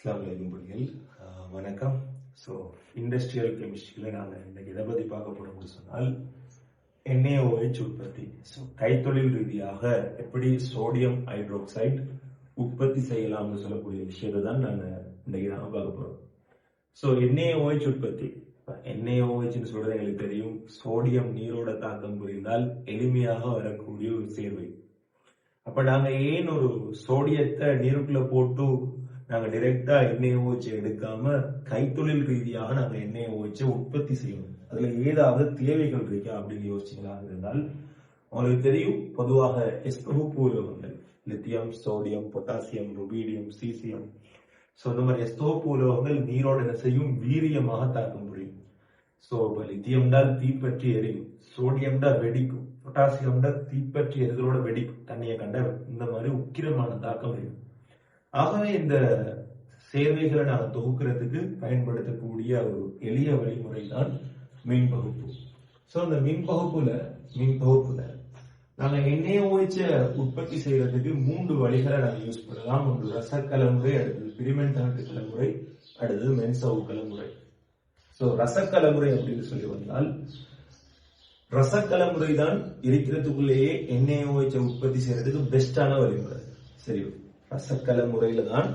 அஸ்லாம் வலைக்கும் ஆஹ் வணக்கம். ஸோ இண்டஸ்ட்ரியல் கெமிஸ்ட்ரியில் நாங்கள் இன்னைக்கு எதை பற்றி பார்க்க போகிறோம்னு சொன்னால் என்ஏஓஹெச் உற்பத்தி. ஸோ கைத்தொழில் ரீதியாக எப்படி சோடியம் ஹைட்ரோக்சைடு உற்பத்தி செய்யலாம்னு சொல்லக்கூடிய விஷயத்தை தான் நாங்கள் இன்னைக்கு நாங்கள் பார்க்க போகிறோம் ஸோ என்ஏஓஹெச் உற்பத்தி. என்ஏஓஹெச்னு சொல்கிறது எங்களுக்கு தெரியும். சோடியம் நீரோட தாக்கம் புரிந்தால் எளிமையாக வரக்கூடிய ஒரு சேர்வை. அப்போ நாங்க ஏன் ஒரு சோடியத்தை நீருக்குள்ளே போட்டு நாங்கள் டிரெக்டா எண்ணெய் ஓச்சு எடுக்காம கைத்தொழில் ரீதியாக நாங்கள் எண்ணெய் ஓச்சு உற்பத்தி செய்யணும். அதுல ஏதாவது தேவைகள் இருக்கா அப்படின்னு யோசிச்சீங்களா இருந்தால் உங்களுக்கு தெரியும் பொதுவாக எஸ்தோப்பு உலோகங்கள் lithium sodium potassium rubidium caesium so இந்த மாதிரி எஸ்தோப்பு உலோகங்கள் நீரோட என்ன செய்யும் வீரியமாக தாக்க முடியும். ஸோ இப்போ லித்தியம் தான் தீப்பற்றி எரியும் சோடியம் தான் வெடிக்கும் பொட்டாசியம் தான் தீப்பற்றி எரிதலோட வெடிக்கும் தண்ணியை கண்ட இந்த மாதிரி உக்கிரமான தாக்கம் இருக்கும் ஆகவே இந்த சேவைகளை நாங்கள் தொகுக்கிறதுக்கு பயன்படுத்தக்கூடிய ஒரு எளிய வழிமுறை தான் மின் பகுப்பு. ஸோ அந்த மின் பகுப்புல மின் பகுப்புல நாங்க எண்ணெயை ஓய்ச்ச உற்பத்தி செய்யறதுக்கு மூன்று வழிகளை நாங்க யூஸ் பண்ணலாம். ஒன்று ரசக்கலமுறை அடுத்தது பிரிமெண்டாட்டு கலமுறை அடுத்தது மென்சவு கலமுறை. ஸோ ரசக்கலமுறை அப்படின்னு சொல்லி வந்தால் ரசக்கலமுறை தான் இருக்கிறதுக்குள்ளேயே எண்ணெயை ஓய்ச்ச உற்பத்தி செய்யறதுக்கு பெஸ்டான வழிமுறை. சரி ரசக்கல முறையில தான்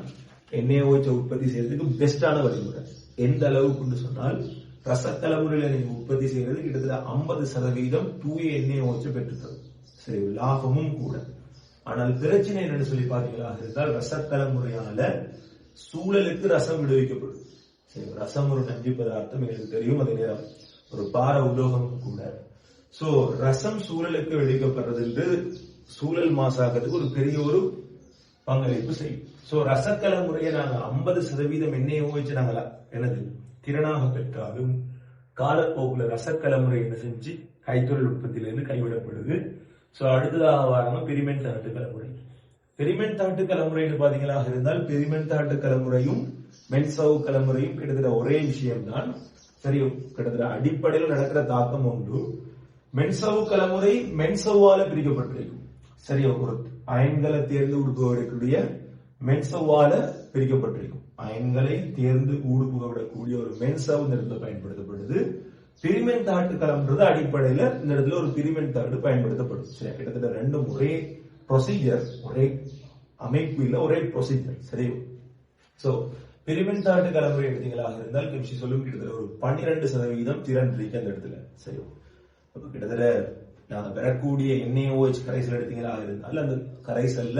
எண்ணெய் ஓய்ச்ச உற்பத்தி செய்யறதுக்கு பெஸ்டான வழிமுறை. எந்த அளவுக்குன்னு சொன்னால் ரசக்கல முறையில நீங்க உற்பத்தி செய்யறது கிட்டத்தட்ட ஐம்பது சதவீதம் தூய எண்ணெய் ஓய்ச்ச பெற்றுத்தரும். சரி லாபமும் கூட. ஆனால் பிரச்சனை என்னன்னு சொல்லி பார்த்தீங்களா? இருந்தால் ரசக்கல முறையால சூழலுக்கு ரசம் விடுவிக்கப்படும். சரி ரசம் ஒரு நஞ்சு பதார்த்தம் எனக்கு தெரியும் அதே நேரம் ஒரு பார உலோகம் கூட. சோ ரசம் சூழலுக்கு விடுவிக்கப்படுறது என்று சூழல் மாசாக்கிறதுக்கு ஒரு பெரிய ஒரு பங்களிப்பு செய்யும் சோ ரசக்கல முறையை நாங்க ஐம்பது சதவீதம் எண்ணெயை வச்சு நாங்க எனது திறனாக பெற்றாலும் காலப்போக்குல ரசக்கல முறை என்ன செஞ்சு கைத்தொழில் உற்பத்தியிலிருந்து கைவிடப்படுது. சோ அடுத்ததாக வராம பெரிமென் தாட்டு கலமுறை. பெரிமென் தாட்டு கலமுறைன்னு பாத்தீங்களா? இருந்தால் பெரிமென் தாட்டு கலமுறையும் மென்சவு கலமுறையும் கிட்டத்தட்ட ஒரே விஷயம்தான். சரி கிட்டத்தட்ட அடிப்படையில் நடக்கிற தாக்கம் ஒன்று மென்சவு கலமுறை மென்சவால பிரிக்கப்பட்டிருக்கும். சரியா ஒரு அயன்களை தேர்ந்து உடுப்புவிடக்கூடிய மென்சவால பிரிக்கப்பட்டிருக்கும். அயன்களை தேர்ந்து ஊடுபுகவிடக்கூடிய ஒரு மென்சவ் இந்த இடத்துல பயன்படுத்தப்படுது. பிரிமென் தாட்டு கலம்ன்றது அடிப்படையில இந்த இடத்துல ஒரு பிரிமென் தாட்டு பயன்படுத்தப்படும் சரி கிட்டத்தட்ட ரெண்டும் ஒரே ப்ரொசீஜர் ஒரே அமைப்பு இல்ல ஒரே ப்ரொசீஜர் சரி. சோ பிரிமென் தாட்டு கலமுறை எடுத்தீங்களாக இருந்தால் கெமிஸ்ட்ரி சொல்லும் கிட்டத்தட்ட ஒரு பன்னிரண்டு சதவீதம் திறன் இருக்கு அந்த இடத்துல. சரி. அப்ப கிட்டத்தட்ட நாங்க பெறக்கூடிய என்ஏஓஹெச் கரைசல் எடுத்தீங்களா? இருந்தால் அந்த கரைசல்ல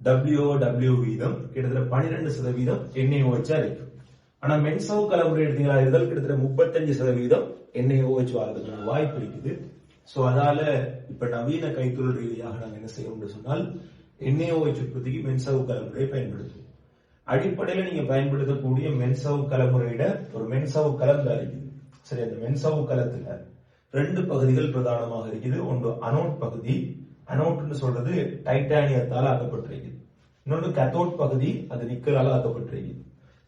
டபிள்யூஓ டபிள்யூ வீதம் கிட்டத்தட்ட பனிரெண்டு சதவீதம் என்ஏஓஹெச்சா இருக்கு. ஆனா மென்சவ் கலமுறை எடுத்தீங்களா? இருந்தால் கிட்டத்தட்ட முப்பத்தஞ்சு சதவீதம் என்ஏஓஹெச் வாழ்றதுக்கான வாய்ப்பு இருக்குது. சோ அதால இப்ப நவீன கைத்தொழில் ரீதியாக நாங்க என்ன செய்யணும்னு சொன்னால் என்ஏஓஹெச் உற்பத்திக்கு மென்சவு கலமுறையை பயன்படுத்தும் அடிப்படையில நீங்க பயன்படுத்தக்கூடிய மென்சவு கலமுறையிட ஒரு மென்சவு கலம் தான் இருக்குது சரி அந்த மென்சவு கலத்துல ரெண்டு பகுதிகள் பிரதானமாக இருக்குது. ஒன்று அனோட் பகுதி. அனோட்னு சொல்றது டைட்டானியத்தால் ஆக்கப்பட்டிருக்குது. இன்னொன்று கத்தோட் பகுதி. அது நிக்கலால் ஆக்கப்பட்டிருக்குது.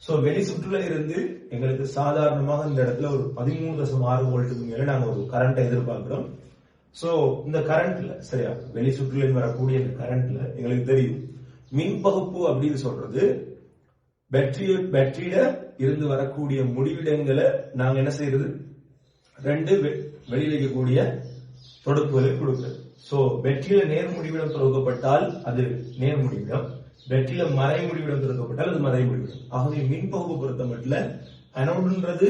சோ வெளி சுற்றுல இருந்து எங்களுக்கு சாதாரணமாக இந்த இடத்துல ஒரு பதிமூணு தசம் ஆறு வோல்ட்டுக்கு மேல நாங்க ஒரு கரண்ட்டை எதிர்பார்க்கிறோம். சோ இந்த கரண்ட்ல சரியா வெளி சுற்றுல வரக்கூடிய இந்த கரண்ட்ல எங்களுக்கு தெரியும். மின் பகுப்பு அப்படின்னு சொல்றது பேட்டரிய பேட்டரியில இருந்து வரக்கூடிய முடிவிடங்களை நாங்க என்ன செய்யறது? ரெண்டு வெளியில இருக்கக்கூடிய தொடுப்புகளை கொடுக்குது சோ வெற்றில நேர் முடிவிடம் தொடங்கப்பட்டால் அது நேர் முடிவிடம். வெற்றியில மறை முடிவிடம் தொடங்கப்பட்டால் அது மறை முடிவிடம். ஆகவே மின் பகுப்பு பொறுத்த மட்டும் அனோடுன்றது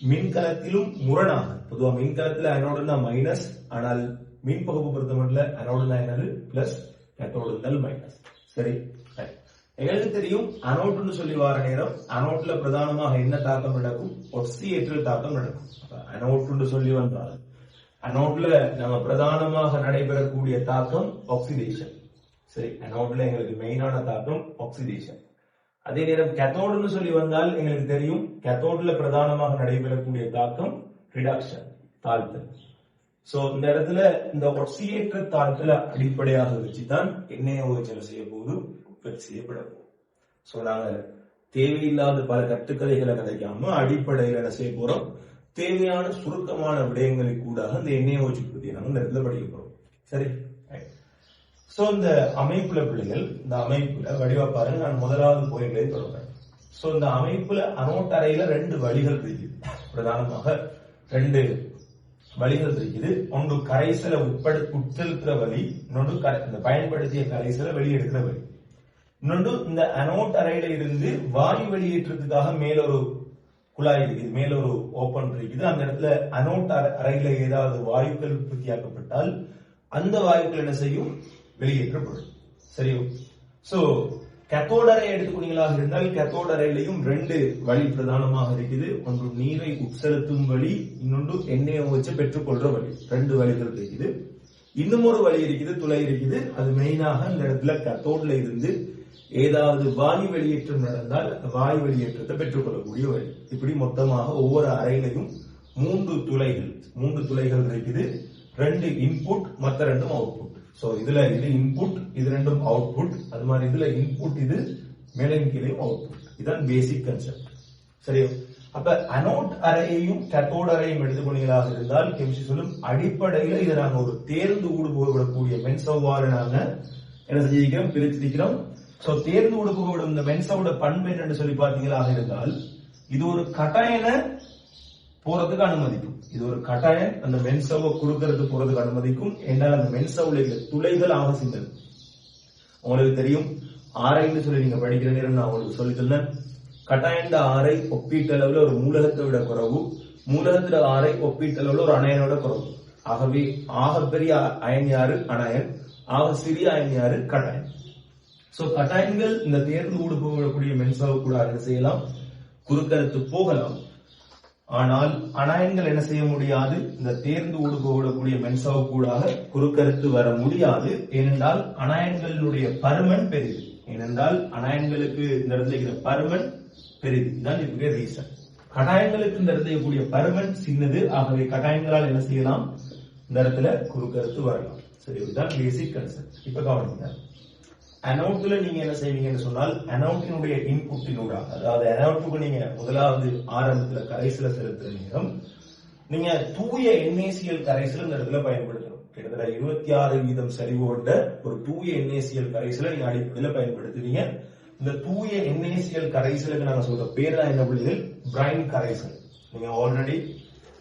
மின்கலத்திலும் முரணாக. பொதுவாக மின்கலத்தில் அனோடுனா மைனஸ் ஆனால் மின் பகுப்பு பொறுத்த மட்டும் அனோடுனா என்னது? பிளஸ் கேத்தோடு மைனஸ் சரி? எங்களுக்கு தெரியும் அனோட்னு சொல்லி வர நேரம் அனோட்ல பிரதானமாக என்ன தாக்கம் நடக்கும்? ஒட்சியேற்றல் தாக்கம் நடக்கும். அனோட்னு சொல்லி வந்தால் அனோட்ல நம்ம பிரதானமாக நடைபெறக்கூடிய தாக்கம் ஆக்சிடேஷன் சரி அனோட்ல எங்களுக்கு மெயினான தாக்கம் ஆக்சிடேஷன் அதே நேரம் கேத்தோடுன்னு சொல்லி வந்தால் எங்களுக்கு தெரியும் கேத்தோட்ல பிரதானமாக நடைபெறக்கூடிய தாக்கம் ரிடக்ஷன் தாழ்த்தல். சோ இந்த இடத்துல இந்த ஒட்சியேற்ற தாழ்த்தல அடிப்படையாக வச்சுதான் எண்ணெய் ஓய்ச்சல் செய்ய போதும் உற்பத்தி செய்யப்பட சோ நாங்க தேவையில்லாத பல கட்டுக்கதைகளை கதைக்காம அடிப்படையில் என்ன செய்ய போறோம்? தேவையான சுருக்கமான விடயங்களை கூட அந்த எண்ணெய் வச்சு உற்பத்தியை நாங்கள் இந்த இடத்துல படிக்க போறோம். சரி? சோ இந்த அமைப்புல பிள்ளைகள் இந்த அமைப்புல வடிவா பாருங்க நான் முதலாவது பாயிண்ட்ல தொடங்குறேன். சோ இந்த அமைப்புல அனோட் அறையில ரெண்டு வழிகள் இருக்குது. பிரதானமாக ரெண்டு வழிகள் இருக்குது. ஒன்று கரைசலை உட்பட உட்செலுத்துற வழி இன்னொன்று கரை- இந்த பயன்படுத்திய கரைசலை வெளியெடுக்கிற வழி. இன்னொன்று இந்த அனோட் அறையில இருந்து வாயு வெளியேற்றத்துக்காக மேல ஒரு குழாய் இருக்குது. மேல ஒரு ஓபன் இருக்குது. அந்த இடத்துல அனோட் அறை- அறையில ஏதாவது வாயுக்கள் உற்பத்தியாக்கப்பட்டால் அந்த வாயுக்கள் என்ன செய்யும்? வெளியேற்றப்படும். சரியோ? சோ கேத்தோட் அறை எடுத்துக்கொண்டீங்களாக இருந்தால் கத்தோட் அறையிலையும் ரெண்டு வழி பிரதானமாக இருக்குது. ஒன்று நீரை உட்செலுத்தும் வழி இன்னொன்று எண்ணெயை வச்சு பெற்றுக்கொள்ற வழி. ரெண்டு வழிகள் இருக்குது. இன்னும் ஒரு வழி இருக்குது துளை இருக்குது. அது மெயினாக இந்த இடத்துல கத்தோட்ல இருந்து ஏதாவது வாயு வெளியேற்றம் நடந்தால் அந்த வாயு வெளியேற்றத்தை பெற்றுக்கொள்ளக்கூடிய வழி இப்படி மொத்தமாக ஒவ்வொரு அறையிலையும் மூன்று துளைகள் மூன்று துளைகள் இருக்குது. ரெண்டு இன்புட் மத்த ரெண்டும் அவுட்புட் சோ இதுல இது இன்புட் இது ரெண்டும் அவுட்புட் அது மாதிரி இதுல இன்புட் இது மேலையும் கீழையும் அவுட்புட் இதுதான் பேசிக் கன்செப்ட் சரியா? அப்ப அனோட் அறையையும் கேத்தோட் அறையும் எடுத்துக்கொண்டீங்களாக இருந்தால் கெமிஸ்ட்ரி சொல்லும் அடிப்படையில இதை நாங்க ஒரு தேர்ந்து ஊடுபோவிடக்கூடிய மென்சவ்வாறு நாங்க என்ன செஞ்சிருக்கிறோம்? பிரிச்சிருக்கிறோம். சோ தேர்ந்து கொடுக்கப்படும் இந்த மென்சாவோட பண்பு என்னன்னு சொல்லி பார்த்தீங்களாக இருந்தால் இது ஒரு கட்டாயன போறதுக்கு அனுமதிக்கும். இது ஒரு கட்டாயம் அந்த மென்சவை கொடுக்கறது போறதுக்கு அனுமதிக்கும். என்றால் அந்த மென்சவுல இருக்க துளைகள் ஆக சிந்தது உங்களுக்கு தெரியும் ஆரைன்னு சொல்லி நீங்க படிக்கிற நேரம் நான் உங்களுக்கு சொல்லி தந்தேன். கட்டாயண்ட ஆரை ஒப்பீட்டளவுல ஒரு மூலகத்தை விட குறவு. மூலகத்துல ஆரை ஒப்பீட்டளவுல ஒரு அணையனோட குறவு. ஆகவே ஆக பெரிய அயன் யாரு? அணையன். ஆக சிறிய அயன் யாரு? கட்டாயன். சோ கட்டாயங்கள் இந்த தேர்ந்து ஊடு போகக்கூடிய மென்சாவு கூட என்ன செய்யலாம். குறுக்கருத்து போகலாம். ஆனால் அனாயன்கள் என்ன செய்ய முடியாது? இந்த தேர்ந்து ஊடு போகக்கூடிய மென்சாவு கூடாக குறுக்கருத்து வர முடியாது. ஏனென்றால் அனாயன்களுடைய பருமன் பெரிது. ஏனென்றால் அனாயன்களுக்கு இந்த இடத்துல பருமன் பெரிது. இதுதான் ரீசன் கட்டாயங்களுக்கு இந்த இடத்துல பருமன் சின்னது. ஆகவே கட்டாயங்களால் என்ன செய்யலாம்? இந்த இடத்துல குறுக்கருத்து வரலாம். சரி இதுதான் பேசிக் கன்செப்ட் இப்ப கவனிங்க. அனௌட்ல நீங்க என்ன செய்வீங்கன்னு சொன்னால் அனௌட்டினுடைய இன்புட்டினூடாக அதாவது அனௌட்டுக்கு நீங்க முதலாவது ஆரம்பத்துல கரைசல செலுத்துற நேரம் நீங்க தூய என்ஏசிஎல் கரைசல் இந்த இடத்துல பயன்படுத்தணும். கிட்டத்தட்ட இருபத்தி ஆறு வீதம் சரிவு கொண்ட ஒரு தூய என்ஏசிஎல் கரைசலை நீங்க அடிப்படையில பயன்படுத்துவீங்க இந்த தூய என்ஏசிஎல் கரைசலுக்கு நாங்க சொல்ற பேர் என்ன புள்ளிகள்? பிரைன் கரைசல். நீங்க ஆல்ரெடி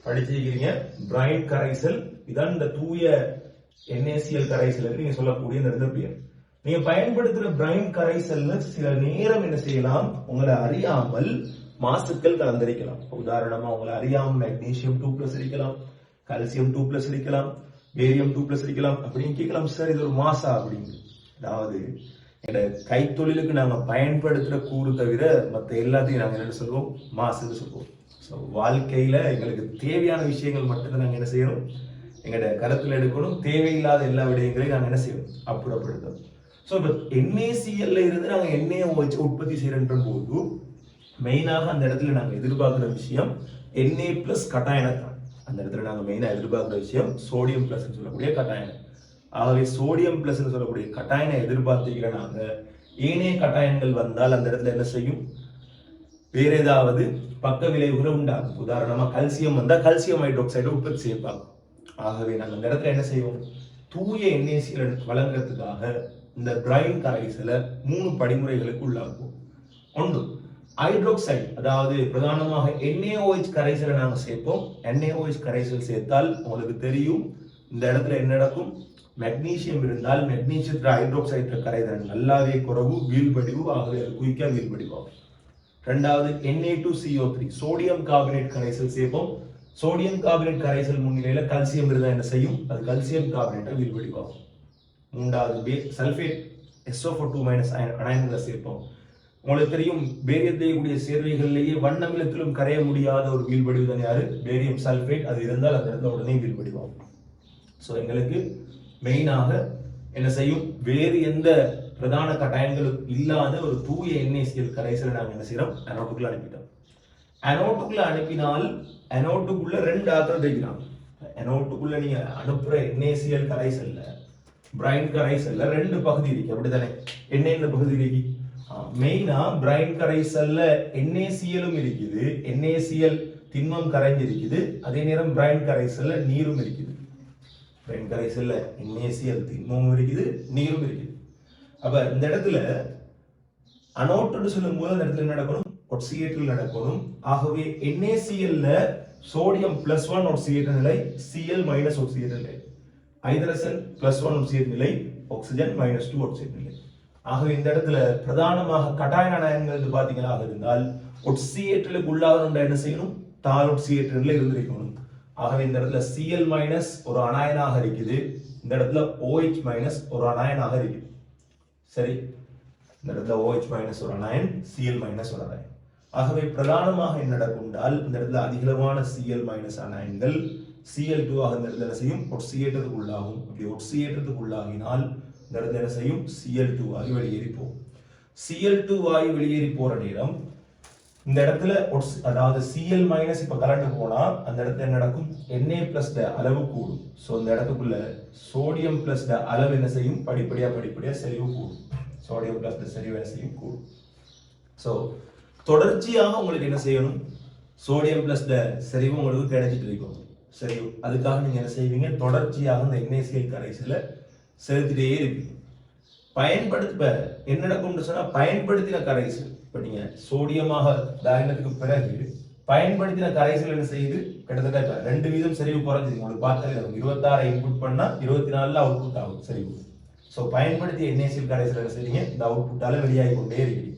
படிச்சிருக்கீங்க பிரைன் கரைசல் இதான் இந்த தூய என்ஏசிஎல் கரைசலுக்கு நீங்க சொல்லக்கூடிய இந்த இடத்துல பேர். நீங்க பயன்படுத்துற பிரைன் கரைசல்ல சில நேரம் என்ன செய்யலாம்? உங்களை அறியாமல் மாசுக்கள் கலந்திருக்கலாம். உதாரணமா உங்களை அறியாமல் மெக்னீசியம் டூ பிளஸ் இருக்கலாம் கால்சியம் டூ பிளஸ் இருக்கலாம் பேரியம் டூ பிளஸ் இருக்கலாம் அப்படின்னு கேட்கலாம் சார் இது ஒரு மாசா? அப்படின்னு. அதாவது என்னோட கைத்தொழிலுக்கு நாங்க பயன்படுத்துற கூறு தவிர மற்ற எல்லாத்தையும் நாங்க என்ன சொல்லுவோம்? மாசுன்னு சொல்லுவோம். ஸோ வாழ்க்கையில எங்களுக்கு தேவையான விஷயங்கள் மட்டும்தான் நாங்க என்ன செய்யணும்? எங்களோட கருத்தில் எடுக்கணும். தேவையில்லாத எல்லா விடயங்களையும் நாங்கள் என்ன செய்யணும்? அப்புறப்படுத்தணும். ஸோ இப்போ என்ஏசிஎல்ல இருந்து நாங்கள் எண்ணெயை வச்சு உற்பத்தி செய்கிறன்ற போது மெயினாக அந்த இடத்துல நாங்கள் எதிர்பார்க்குற விஷயம் எண்ணெய் ப்ளஸ் கட்டாயணம் கட்டாயனத்தான் அந்த இடத்துல நாங்கள் மெயினாக எதிர்பார்க்குற விஷயம் சோடியம் ப்ளஸ்ன்னு சொல்லக்கூடிய கட்டாயனம். ஆகவே சோடியம் ப்ளஸ்ன்னு சொல்லக்கூடிய கட்டாயனை எதிர்பார்த்திருக்கிற நாங்கள் ஏனைய கட்டாயங்கள் வந்தால் அந்த இடத்துல என்ன செய்யும்? வேற ஏதாவது பக்க விளைவுகளை உண்டாகும். உதாரணமாக கல்சியம் வந்தால் கல்சியம் ஹைட்ரோக்சைடை உற்பத்தி செய்யப்பாங்க ஆகவே நாங்கள் அந்த இடத்துல என்ன செய்வோம்? தூய எண்ணெய்சியில் வழங்குறதுக்காக இந்த பிரைன் கரைசலை மூணு படிமுறைகளுக்கு உள்ளாக்குவோம். ஒன்று ஹைட்ரோக்சைடு அதாவது பிரதானமாக என்ஏஓஹெச் கரைசலை நாங்கள் சேர்ப்போம். என்ஏஓஹெச் கரைசல் சேர்த்தால் உங்களுக்கு தெரியும். இந்த இடத்துல என்ன நடக்கும்? மெக்னீசியம் இருந்தால் மெக்னீசியத்தில் ஹைட்ரோக்சைடு கரைதல் நல்லாவே குறவு வீழ்படிவு ஆகவே அது குயிக்கா வீழ்படிவாகும். ரெண்டாவது Na2CO3 சோடியம் கார்பனேட் கரைசல் சேர்ப்போம். சோடியம் கார்பனேட் கரைசல் முன்னிலையில் கல்சியம் இருந்தால் என்ன செய்யும்? அது கல்சியம் கார்பனேட்டை வீழ்படிவாகும். மூன்றாவது பே சல்பேட் SO4 டூ மைனஸ் அயன்களை சேர்ப்போம். உங்களுக்கு தெரியும் பேரியத்தை கூடிய சேர்வைகளிலேயே வண்ணமிலத்திலும் கரைய முடியாத ஒரு வீழ்வடிவு தான் யாரு? பேரியம் சல்ஃபேட் அது இருந்தால் அந்த இடத்துல உடனே வீழ்வடிவாகும் ஸோ எங்களுக்கு மெயினாக என்ன செய்யும்? வேறு எந்த பிரதான கட்டாயங்களும் இல்லாத ஒரு தூய என்ஏசிஎல் கரைசலை நாங்கள் என்ன செய்கிறோம்? அனோட்டுக்குள்ள அனுப்பிட்டோம். அனோட்டுக்குள்ள அனுப்பினால் அனோட்டுக்குள்ள ரெண்டு ஆற்றல் வைக்கிறாங்க அனோட்டுக்குள்ள நீங்க அனுப்புற என்ஏசிஎல் கரைசல்ல பிரைன் கரைசல்ல ரெண்டு பகுதி இருக்கு அப்படிதானே என்னென்ன பகுதி இருக்கு? மெயினா பிரைன் கரைசல்ல என்ஏசிஎலும் இருக்குது என்ஏசிஎல் திண்மம் கரைஞ்சிருக்குது அதே நேரம் பிரைன் கரைசல்ல நீரும் இருக்குது. பிரைன் கரைசல்ல என்ஏசிஎல் திண்மமும் இருக்குது நீரும் இருக்குது. அப்ப இந்த இடத்துல அனோட்டோடு சொல்லும் போது அந்த இடத்துல நடக்கணும்? ஒட்சியேட்டில் நடக்கணும். ஆகவே என்ஏசிஎல்ல சோடியம் பிளஸ் ஒன் ஒட்சியேற்ற நிலை சிஎல் மைனஸ் ஒட்சியேற்ற நிலை. ஹைதரசன் பிளஸ் ஒன் ஒட்சியேற்ற நிலை ஆக்சிஜன் மைனஸ் டூ ஒட்சியேற்ற நிலை. ஆகவே இந்த இடத்துல பிரதானமாக கட்டாய அயன்கள் பார்த்தீங்களா இருந்தால் ஒட்சியேற்றலுக்கு உள்ளாக என்ன செய்யணும்? தால் நிலை இருந்திருக்கணும். ஆகவே இந்த இடத்துல சிஎல் மைனஸ் ஒரு அனாயனாக இருக்குது. இந்த இடத்துல ஓஹெச் மைனஸ் ஒரு அனாயனாக இருக்குது. சரி. இந்த இடத்துல ஓஹெச் மைனஸ் ஒரு அனாயன் சிஎல் மைனஸ் ஒரு அனாயன் ஆகவே பிரதானமாக என்ன நடக்கும் இந்த இடத்துல அதிகளவான சிஎல் மைனஸ் அனாயன்கள் சிஎல் டூ ஆக இந்த இடத்துல செய்யும் ஒட்சியேற்றத்துக்கு உள்ளாகும். அப்படி ஒட்சியேற்றத்துக்கு உள்ளாகினால் இந்த இடத்துல செய்யும் சிஎல் டூ ஆகி வெளியேறி போகும் சிஎல் டூ ஆகி வெளியேறி போகிற நேரம் இந்த இடத்துல ஒட்ஸ் அதாவது சிஎல் மைனஸ் இப்போ கரண்ட் போனால் அந்த இடத்துல என்ன நடக்கும்? என்ஏ பிளஸ் அளவு கூடும். ஸோ இந்த இடத்துக்குள்ள சோடியம் பிளஸ் அளவு என்ன செய்யும்? படிப்படியாக படிப்படியாக செறிவு கூடும். சோடியம் பிளஸ் செறிவு என்ன செய்யும்? கூடும். ஸோ தொடர்ச்சியாக உங்களுக்கு என்ன செய்யணும்? சோடியம் பிளஸ் செறிவு உங்களுக்கு கிடைச்சிட்டு இருக்கும் சரி அதுக்காக நீங்கள் என்ன செய்வீங்க? தொடர்ச்சியாக இந்த NaCl கரைசல செலுத்திட்டே இருப்பீங்க. பயன்படுத்த இப்ப என்ன நடக்கும்னு சொன்னால் பயன்படுத்தின கரைசல். இப்போ நீங்கள் சோடியமாக தாயினத்துக்கு பிறகு பயன்படுத்தின கரைசல் என்ன செய்யுது? கிட்டத்தட்ட இப்போ ரெண்டு வீதம் செறிவு குறைஞ்சிது. உங்களுக்கு பார்த்தாலே இருபத்தாறு இன்புட் பண்ணால் இருபத்தி நாலில் அவுட்புட் ஆகும் செறிவு. ஸோ பயன்படுத்திய NaCl கரைசல் என்ன செய்றீங்க? இந்த அவுட்புட்டால வெளியாகி கொண்டே இருக்குது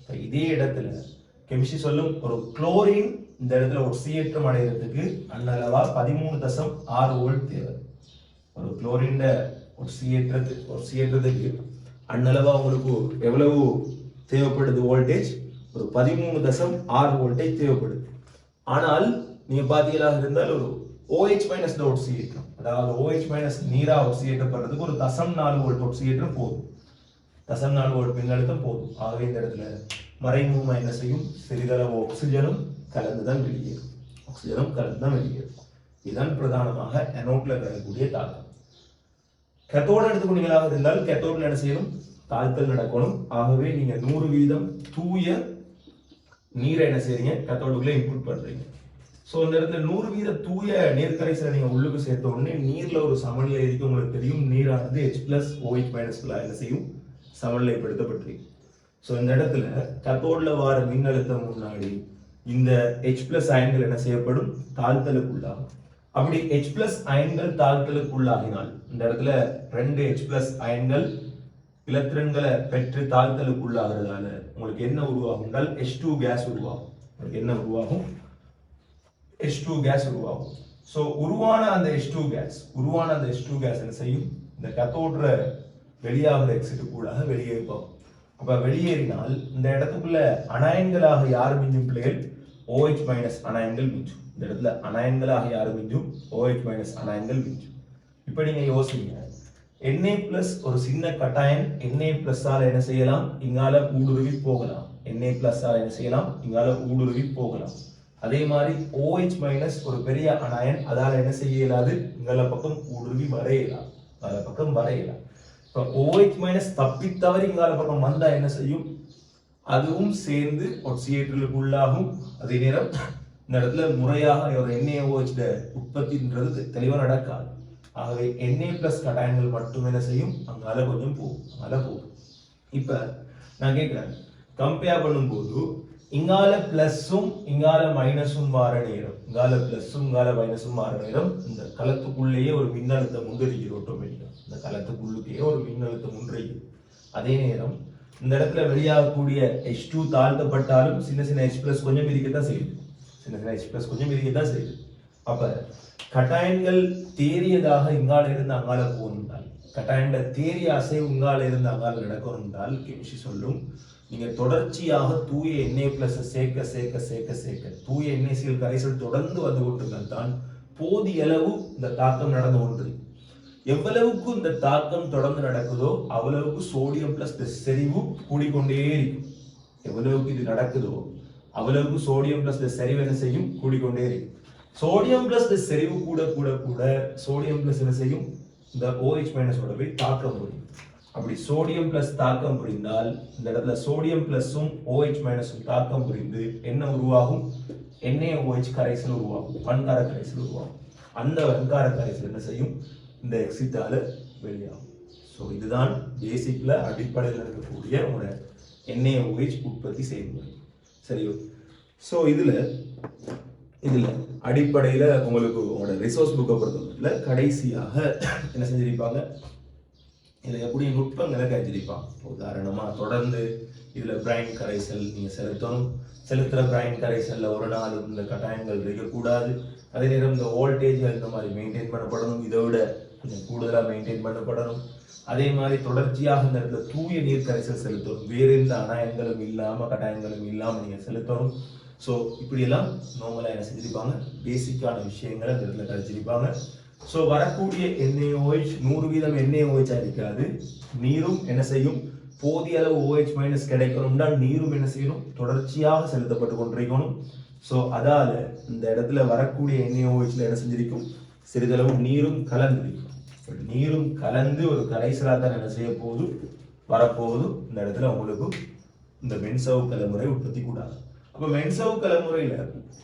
இப்போ இதே இடத்துல கெமிஸ்ட்ரி சொல்லும் ஒரு குளோரின் இந்த இடத்துல ஒட்சியேற்றம் அடைகிறதுக்கு அண்ணளவா பதிமூணு தசம் ஆறு வோல்ட் தேவை. ஒரு குளோரின் ஒரு ஒட்சியேற்றதுக்கு அண்ணளவா உங்களுக்கு எவ்வளவு தேவைப்படுது வோல்டேஜ்? ஒரு பதிமூணு தசம் ஆறு வோல்டேஜ் தேவைப்படுது. ஆனால் நீங்க பாத்தீங்களா இருந்தால் ஒரு ஓஹெச் மைனஸ் ஒட்சியேற்றம் அதாவது ஓஹெச் மைனஸ் நீரா பண்ணுறதுக்கு ஒரு தசம் நாலு வோல்ட் ஒட்சியேற்றம் போதும். தசம் நாலு வோல்ட் மின்னழுத்தம் போதும். ஆகவே இந்த இடத்துல மறைமுகமா மைனஸையும் சிறிதளவு ஆக்சிஜனும் கலந்துதான் வெளியேறும். ஆக்சிஜனும் கலந்துதான் வெளியேறும். இதுதான் பிரதானமாக அனோட்ல கிடைக்கக்கூடிய தாக்கம். கத்தோடு எடுத்துக்கொண்டீங்களாக இருந்தால் கத்தோட்ல என்ன செய்யணும்? தாழ்த்தல் நடக்கணும். ஆகவே நீங்க நூறு வீதம் தூய நீரை என்ன செய்றீங்க? கத்தோடுக்குள்ளே இன்புட் பண்றீங்க. ஸோ இந்த இடத்துல நூறு வீத தூய நீர் நீங்கள் உள்ளுக்கு சேர்த்த உடனே நீரில் ஒரு சமநிலை இருக்கு. உங்களுக்கு தெரியும் நீரானது ஹெச் பிளஸ் ஓஹெச் மைனஸ் என்ன செய்யும்? சமநிலைப்படுத்தப்பட்டிருக்கு. ஸோ இந்த இடத்துல கத்தோடில் வார மின்னழுத்தம் முன்னாடி இந்த H பிளஸ் அயன்கள் என்ன செய்யப்படும்? தாழ்த்தலுக்குள்ளாகும். அப்படி H பிளஸ் அயன்கள் தாழ்த்தலுக்குள்ளாகினால் இந்த இடத்துல ரெண்டு H பிளஸ் அயன்கள் இலத்திரன்களை பெற்று தாழ்த்தலுக்குள்ளாகிறதால உங்களுக்கு என்ன உருவாகும்? ஹெச் டூ கேஸ் உருவாகும். உங்களுக்கு என்ன உருவாகும்? எச் டூ கேஸ் உருவாகும். ஸோ உருவான அந்த ஹெச் டூ கேஸ் உருவான அந்த ஹெச் டூ கேஸ் என்ன செய்யும்? இந்த கத்தோடுற வெளியாகிற எக்ஸிட்டுக்குள்ளாக வெளியேறும் அப்போ வெளியேறினால் இந்த இடத்துக்குள்ள அனாயன்களாக யார் மிஞ்சும் பிள்ளைகள்? ஓஹெச் மைனஸ் அனாயன்கள் மிஞ்சும். இந்த இடத்துல அனாயன்களாக யார் மிஞ்சும்? ஓஹெச் மைனஸ் அனாயன்கள் மிஞ்சும். இப்போ நீங்கள் யோசிங்க. என்ஏ பிளஸ் ஒரு சின்ன கட்டாயம். என்ஏ பிளஸ்ஸால் என்ன செய்யலாம்? இங்கால ஊடுருவி போகலாம். என்ஏ பிளஸ்ஸால் என்ன செய்யலாம்? இங்கால ஊடுருவி போகலாம். அதே மாதிரி ஓஹெச் மைனஸ் ஒரு பெரிய அனாயன் அதால் என்ன செய்ய இயலாது? இங்கால பக்கம் ஊடுருவி வரையலாம் அதால பக்கம் வரையலாம் இப்போ OH மைனஸ் தப்பி தவறி இங்கால பக்கம் வந்தா என்ன செய்யும்? அதுவும் சேர்ந்து ஒட்சியேற்றலுக்கு உள்ளாகும். அதே நேரம் இந்த இடத்துல முறையாக ஒரு NaOH ட உற்பத்தின்றது தெளிவாக நடக்காது. ஆகவே எண்ணெய் பிளஸ் கட்டாயங்கள் மட்டும் என்ன செய்யும்? அங்கால கொஞ்சம் போகும். அங்கால போகும். இப்போ நான் கேட்குறேன் கம்பேர் பண்ணும்போது இங்கால பிளஸும் இங்கால மைனஸும் மாற நேரம். இங்கால பிளஸும் இங்கால மைனஸும் மாற நேரம். இந்த களத்துக்குள்ளேயே ஒரு மின்னழுத்தம் உண்டு இருக்குது இந்த களத்துக்குள்ளுக்கே ஒரு மின்னழுத்தம் உண்டு அதே நேரம் இந்த இடத்துல வெளியாகக்கூடிய H2 டூ தாழ்த்தப்பட்டாலும் சின்ன சின்ன H பிளஸ் கொஞ்சம் மிதிக்கத்தான் செய்யுது. சின்ன சின்ன H பிளஸ் கொஞ்சம் மிதிக்கத்தான் செய்யுது. அப்ப கட்டாயங்கள் தேறியதாக இங்கால இருந்து அங்கால போகணும்னால் கட்டாயங்கள் தேறிய அசைவு இங்கால இருந்து அங்கால நடக்கணும்னால் கிமிஷி சொல்லும் நீங்கள் தொடர்ச்சியாக தூய எண்ணெய் பிளஸ் சேர்க்க சேர்க்க சேர்க்க சேர்க்க தூய எண்ணெய் சீல் கரைசல் தொடர்ந்து வந்து கொண்டிருந்தால் தான் போதிய அளவு இந்த தாக்கம் நடந்து கொண்டிருக்கு எவ்வளவுக்கு இந்த தாக்கம் தொடர்ந்து நடக்குதோ அவ்வளவுக்கு சோடியம் பிளஸ் செறிவு கூடிக்கொண்டே இருக்கும். எவ்வளவுக்கு இது நடக்குதோ அவ்வளவுக்கு சோடியம் பிளஸ் செறிவு என்ன செய்யும்? கூடிக்கொண்டே இருக்கும். சோடியம் பிளஸ் செறிவு கூட கூட கூட சோடியம் பிளஸ் என்ன செய்யும்? இந்த OH மைனஸோட போய் தாக்கம் முடியும். அப்படி சோடியம் பிளஸ் தாக்கம் புரிந்தால் இந்த இடத்துல சோடியம் பிளஸும் ஓஹெச் மைனஸும் தாக்கம் புரிந்து என்ன உருவாகும்? NaOH கரைசல் உருவாகும் வன்கார கரைசல் உருவாகும் அந்த வன்கார கரைசல் என்ன செய்யும்? இந்த எக்ஸிட்டால வெளியாகும். ஸோ இதுதான் பேசிக்ல அடிப்படையில் இருக்கக்கூடிய ஒரு ஓஹெச் உற்பத்தி செய்முறை. சரியோ? ஸோ இதில் இதில் அடிப்படையில் உங்களுக்கு உங்களோட ரிசோர்ஸ் புக்கை பொறுத்தவரையில் கடைசியாக என்ன செஞ்சிருப்பாங்க? இதுல எப்படி நுட்பங்களை கைச்சிருப்பான் உதாரணமாக தொடர்ந்து இதில் பிரைன் கரைசல் நீங்கள் செலுத்தணும். செலுத்துகிற பிரைன் கரைசலில் ஒரு நாள் இந்த கட்டாயங்கள் இருக்கக்கூடாது. அதே நேரம் இந்த வோல்டேஜ் இந்த மாதிரி மெயின்டைன் பண்ணப்படணும். இதை விட கொஞ்சம் கூடுதலாக மெயின்டைன் பண்ணப்படணும். அதே மாதிரி தொடர்ச்சியாக இந்த இடத்துல தூய நீர் கரைசல் செலுத்தணும். வேறு எந்த அநாயங்களும் இல்லாமல் கட்டாயங்களும் இல்லாமல் நீங்கள் செலுத்தணும். ஸோ இப்படியெல்லாம் நோமலாக என்ன செஞ்சிருப்பாங்க? பேசிக்கான விஷயங்களை இந்த இடத்துல கழிச்சிருப்பாங்க ஸோ வரக்கூடிய எண்ணெய் ஓஹெச் நூறு வீதம் எண்ணெய் என்ஏஓஹெச் இருக்காது நீரும் என்ன செய்யும்? போதிய அளவு ஓஹெச் மைனஸ் கிடைக்கணும்னா நீரும் என்ன செய்யணும்? தொடர்ச்சியாக செலுத்தப்பட்டு கொண்டிருக்கணும். ஸோ அதால் இந்த இடத்துல வரக்கூடிய எண்ணெய் ஓஹெச்சில் என்ன செஞ்சிருக்கும்? சிறிதளவு நீரும் கலந்துருக்கும் நீரும் கலந்து ஒரு கரைசலாக தான் என்ன செய்ய போகுது? வரப்போகுது. இந்த இடத்துல உங்களுக்கு இந்த மென்சவு கலமுறை உற்பத்தி கூடாது. அப்போ மென்சவு கலமுறையில்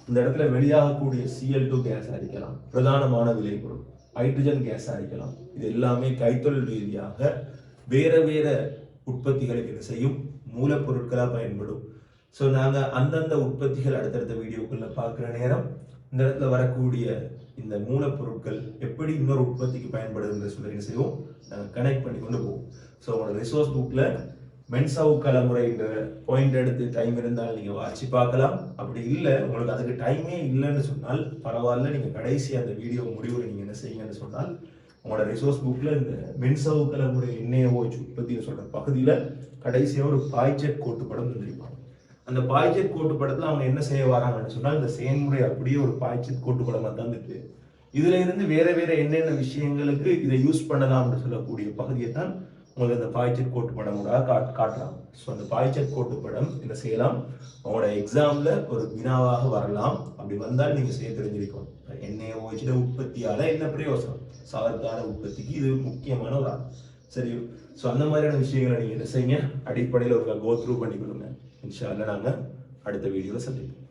இந்த இடத்துல வெளியாகக்கூடிய சிஎல் டூ கேஸ் அடிக்கலாம் பிரதானமான விளைபொருள். ஹைட்ரஜன் கேஸ் அடிக்கலாம் இது எல்லாமே கைத்தொழில் ரீதியாக வேற வேற உற்பத்திகளுக்கு என்ன செய்யும் மூலப்பொருட்களாக பயன்படும். ஸோ நாங்கள் அந்தந்த உற்பத்திகள் அடுத்தடுத்த வீடியோக்குள்ள பார்க்குற நேரம் இந்த இடத்துல வரக்கூடிய இந்த மூலப்பொருட்கள் எப்படி இன்னொரு உற்பத்திக்கு பயன்படுதுன்ற சொல்லி என்ன செய்வோம். நாங்கள் கனெக்ட் பண்ணி கொண்டு போவோம். ஸோ உங்களோட ரிசோர்ஸ் புக்கில் மென்சவு கலமுறைன்ற பாயிண்ட் எடுத்து டைம் இருந்தால் நீங்கள் வாட்சி பார்க்கலாம். அப்படி இல்லை உங்களுக்கு அதுக்கு டைமே இல்லைன்னு சொன்னால் பரவாயில்ல நீங்கள் கடைசி அந்த வீடியோ முடிவில் நீங்கள் என்ன செய்யுங்கன்னு சொன்னால் உங்களோட ரிசோர்ஸ் புக்கில் இந்த மின்சவு கலமுறை எண்ணெயோ உற்பத்தின்னு சொல்கிற பகுதியில் கடைசியாக ஒரு பாய்ச்சட் கோட்டுப்படம் தந்திருப்பாங்க அந்த பாய்ச்சட் படத்தில் அவங்க என்ன செய்ய வராங்கன்னு சொன்னால் இந்த செயல்முறை அப்படியே ஒரு பாய்ச்சட் கோட்டுப்படமா தந்துட்டு இதுல இருந்து வேற வேற என்னென்ன விஷயங்களுக்கு இதை யூஸ் பண்ணலாம்னு சொல்லக்கூடிய பகுதியை தான் உங்களுக்கு அந்த பாய்ச்சல் கோட்டு படம் கூட காட் காட்டலாம். ஸோ அந்த பாய்ச்சல் கோட்டு படம் என்ன செய்யலாம்? உங்களோட எக்ஸாம்ல ஒரு வினாவாக வரலாம். அப்படி வந்தால் நீங்க செய்ய தெரிஞ்சிருக்கணும். எண்ணெய் ஓய்ச்சிட உற்பத்தியால என்ன பிரயோசனம்? சாதத்தான உற்பத்திக்கு இது முக்கியமான ஒரு ஆள். சரி ஸோ அந்த மாதிரியான விஷயங்களை நீங்க என்ன செய்யுங்க? அடிப்படையில் ஒரு கோ த்ரூ பண்ணி கொடுங்க. இன்ஷா நாங்கள் அடுத்த வீடியோவில் சந்திப்போம்.